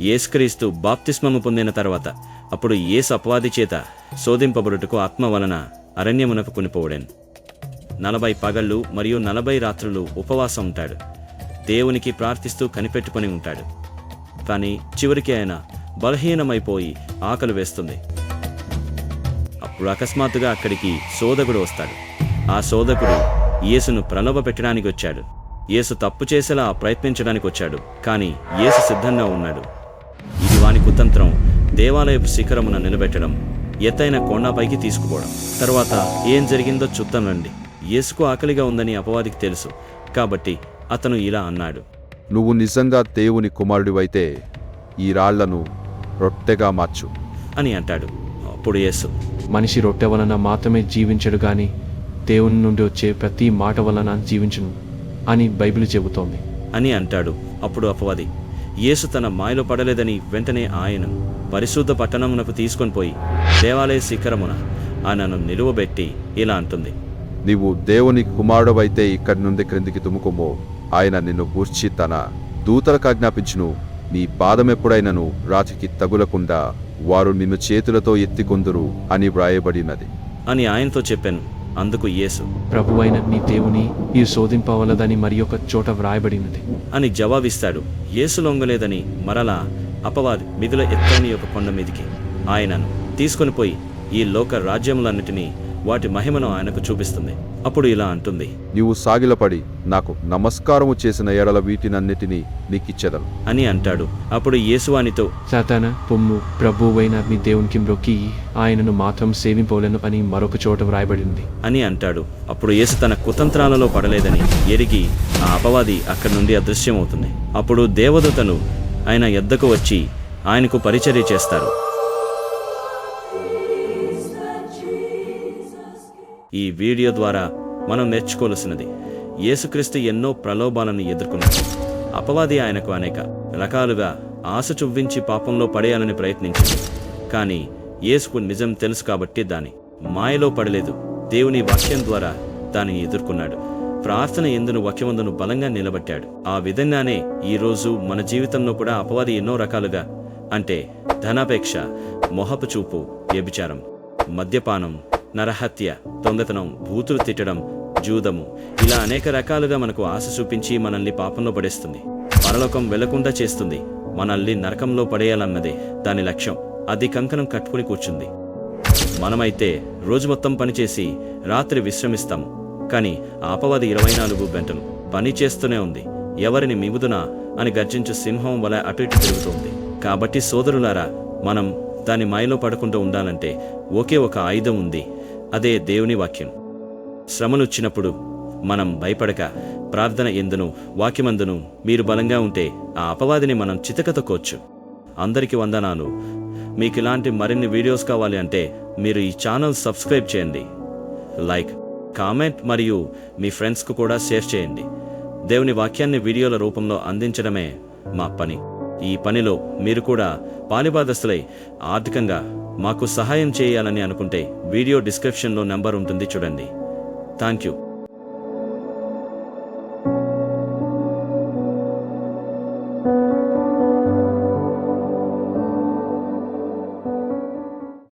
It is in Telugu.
యేసుక్రీస్తు బాప్తిస్మము పొందిన తర్వాత అప్పుడు యేసు అపవాది చేత శోధింపబడుటకు ఆత్మ వలన అరణ్యమునకు కొనిపోవడాను. నలభై పగళ్ళు మరియు నలభై రాత్రులు ఉపవాసం ఉంటాడు. దేవునికి ప్రార్థిస్తూ కనిపెట్టుకొని ఉంటాడు. కానీ చివరికి ఆయన బలహీనమైపోయి ఆకలి వేస్తుంది. అప్పుడు అకస్మాత్తుగా అక్కడికి శోధకుడు వస్తాడు. ఆ శోధకుడు యేసును ప్రలోభ పెట్టడానికి వచ్చాడు. యేసు తప్పు చేసేలా ప్రయత్నించడానికి వచ్చాడు కానీ యేసు సిద్ధంగా ఉన్నాడు. ఇది వాని కుతంత్రం దేవాలయపు శిఖరమున నిలబెట్టడం ఎత్తైన కొండపైకి తీసుకుపోవడం. తర్వాత ఏం జరిగిందో చూద్దామండి యేసుకు ఆకలిగా ఉందని అపవాదికి తెలుసు కాబట్టి అతను ఇలా అన్నాడు. నువ్వు నిజంగా దేవుని కుమారుడివైతే ఈ రాళ్ళను రొట్టెగా మార్చు అని అంటాడు అప్పుడు యేసు. మనిషి రొట్టె వలన మాత్రమే జీవించడు గాని దేవుని నుండి వచ్చే ప్రతి మాట వలన జీవించును. అని బైబిల్ చెబుతోంది. అని అంటాడు. అప్పుడు అపవాది యేసు తన మాయలో పడలేదని వెంటనే ఆయన పరిశుద్ధ పట్టణమునకు తీసుకొని పోయి దేవాలయ శిఖరమున ఆయనను నిలువబెట్టి ఇలా అంటుంది. నీవు దేవుని కుమారుడవైతే ఇక్కడి నుండి క్రిందికి తుముకుమో ఆయన నిన్ను గూర్చి తన దూతలకు ఆజ్ఞాపించును. నీ పాదమెప్పుడైనను రాతికి తగులకుండా వారు నిన్ను చేతులతో ఎత్తికొందురు అని వ్రాయబడినది. అని ఆయనతో చెప్పాను. అందుకు యేసు ప్రభువైన నీ దేవుని ఈ శోధింపవలదని మరి ఒక చోట వ్రాయబడినది. అని జవాబిస్తాడు. యేసు లొంగలేదని మరలా అపవాది మిగుల ఎత్తైన ఒక కొండ మీదికి ఆయనను తీసుకొని పోయి ఈ లోక రాజ్యములన్నిటినీ వాటి మహిమను ఆయనకు చూపిస్తుంది. అప్పుడు ఇలా అంటుంది. నీవు సాగిలపడి నాకు నమస్కారము చేసిన ఎడల వీటినన్నిటినీ నీకిచ్చెదను అని అంటాడు. అప్పుడు యేసువానితో సాతాన పొమ్ము ప్రభువైన మీ దేవునికి మ్రొక్కి ఆయనను మాత్రం సేవింపవలను అని మరొక చోట వ్రాయబడింది. అని అంటాడు. అప్పుడు యేసు తన కుతంత్రాలలో పడలేదని ఎరిగి ఆ అపవాది అక్కడి నుండి అదృశ్యమవుతుంది. అప్పుడు దేవదూతలు ఆయన ఎద్దకు వచ్చి ఆయనకు పరిచర్య చేస్తారు. ఈ వీడియో ద్వారా మనం నేర్చుకోవలసినది. యేసుక్రీస్తు ఎన్నో ప్రలోభాలను ఎదుర్కొన్నాడు. అపవాది ఆయనకు అనేక రకాలుగా ఆశ చువ్వించి పాపంలో పడేయాలని ప్రయత్నించింది. కానీ యేసుకు నిజం తెలుసు కాబట్టి దాని మాయలో పడలేదు. దేవుని వాక్యం ద్వారా దానిని ఎదుర్కొన్నాడు. ప్రార్థన ఎందును వాక్యమందును బలంగా నిలబెట్టాడు. ఆ విధంగానే ఈ రోజు మన జీవితంలో కూడా అపవాది ఎన్నో రకాలుగా అంటే ధనాపేక్ష మొహపు చూపు వ్యభిచారం మద్యపానం నరహత్య దొంగతనం భూతులు తిట్టడం జూదము ఇలా అనేక రకాలుగా మనకు ఆశ చూపించి మనల్ని పాపంలో పడేస్తుంది. పరలోకం వెళ్ళకుండా చేస్తుంది. మనల్ని నరకంలో పడేయాలన్నదే దాని లక్ష్యం. అది కంకణం కట్టుకుని కూర్చుంది. మనమైతే రోజు మొత్తం పనిచేసి రాత్రి విశ్రమిస్తాం. కానీ ఆపవాది ఇరవై నాలుగు గంటలు పని చేస్తూనే ఉంది. ఎవరిని మిగుదునా అని గర్జించు సింహం వలె అటు ఇటు తిరుగుతుంది. కాబట్టి సోదరులారా మనం దాని మాయలో పడకుండా ఉండాలంటే ఒకే ఒక ఆయుధం ఉంది. అదే దేవుని వాక్యం. శ్రమలొచ్చినప్పుడు మనం భయపడక ప్రార్థన ఎందును వాక్యమందును మీరు బలంగా ఉంటే ఆ అపవాదిని మనం చితకతకోవచ్చు. అందరికీ వందనాలు. మీకు ఇలాంటి మరిన్ని వీడియోస్ కావాలి అంటే మీరు ఈ ఛానల్ సబ్స్క్రైబ్ చేయండి. లైక్ కామెంట్ మరియు మీ ఫ్రెండ్స్కు కూడా షేర్ చేయండి. దేవుని వాక్యాన్ని వీడియోల రూపంలో అందించడమే మా పని. ఈ పనిలో మీరు కూడా పాలిబాధస్తులై ఆర్థికంగా మాకు సహాయం చేయాలని అనుకుంటే వీడియో డిస్క్రిప్షన్లో నెంబర్ ఉంటుంది చూడండి. Thank you